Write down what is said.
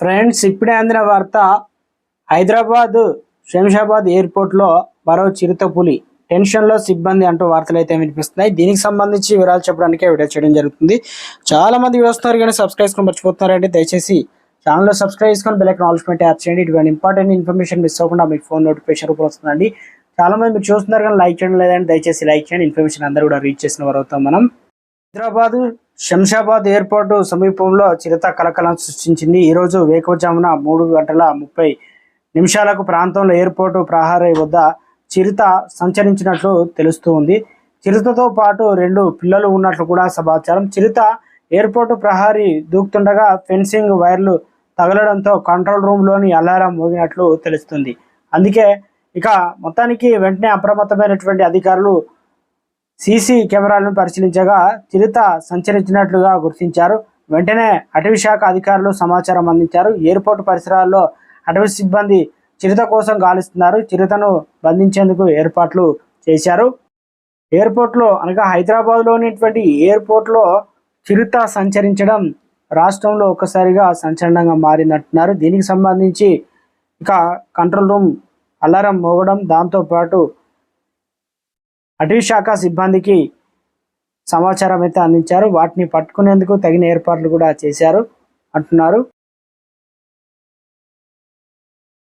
Friends ఇప్పుడే అందిన వార్త హైదరాబాద్ శంషాబాద్ ఎయిర్పోర్ట్లో మరో చిరుతపులి టెన్షన్లో సిబ్బంది అంటూ వార్తలు అయితే వినిపిస్తున్నాయి. దీనికి సంబంధించి వివరాలు చెప్పడానికే వీడియో చేయడం జరుగుతుంది. చాలా మంది చూస్తున్నారు కానీ సబ్స్క్రైబ్ చేసుకొని మర్చిపోతున్నారంటే దయచేసి ఛానల్లో సబ్స్క్రైబ్ చేసుకొని బెల్ ఐకాన్ యాప్ చేయండి. ఇటువంటి ఇంపార్టెంట్ ఇన్ఫర్మేషన్ మిస్ అవ్వకుండా మీకు ఫోన్ నోటిఫికేషన్ రూపంలో వస్తుందండి. చాలా మంది మీరు చూస్తున్నారు కానీ లైక్ చేయడం లేదండి. దయచేసి లైక్ చేయండి. ఇన్ఫర్మేషన్ అందరూ కూడా రీచ్ చేసిన వారు అవుతాం మనం. హైదరాబాద్ శంషాబాద్ ఎయిర్పోర్టు సమీపంలో చిరుత కలకలం సృష్టించింది. ఈరోజు వేకువజామున మూడు గంటల ముప్పై నిమిషాలకు ప్రాంతంలో ఎయిర్పోర్టు ప్రహారీ వద్ద చిరుత సంచరించినట్లు తెలుస్తూ ఉంది. చిరుతతో పాటు రెండు పిల్లలు ఉన్నట్లు కూడా సమాచారం. చిరుత ఎయిర్పోర్టు ప్రహారీ దూకుతుండగా ఫెన్సింగ్ వైర్లు తగలడంతో కంట్రోల్ రూమ్లోని అలారం మోగినట్లు తెలుస్తుంది. అందుకే ఇక మొత్తానికి వెంటనే అప్రమత్తమైనటువంటి అధికారులు సీసీ కెమెరాలను పరిశీలించగా చిరుత సంచరించినట్లుగా గుర్తించారు. వెంటనే అటవీ శాఖ అధికారులు సమాచారం అందించారు. ఎయిర్పోర్ట్ పరిసరాల్లో అటవీ సిబ్బంది చిరుత కోసం గాలిస్తున్నారు. చిరుతను బంధించేందుకు ఏర్పాట్లు చేశారు. ఎయిర్పోర్ట్లో అనగా హైదరాబాద్లోనిటువంటి ఎయిర్పోర్ట్లో చిరుత సంచరించడం రాష్ట్రంలో ఒక్కసారిగా సంచలనంగా మారిందంటున్నారు. దీనికి సంబంధించి ఇక కంట్రోల్ రూమ్ అలారం మోగడం దాంతోపాటు అటవీ శాఖ సిబ్బందికి సమాచారం అయితే అందించారు. వాటిని పట్టుకునేందుకు తగిన ఏర్పాట్లు కూడా చేశారు అంటున్నారు.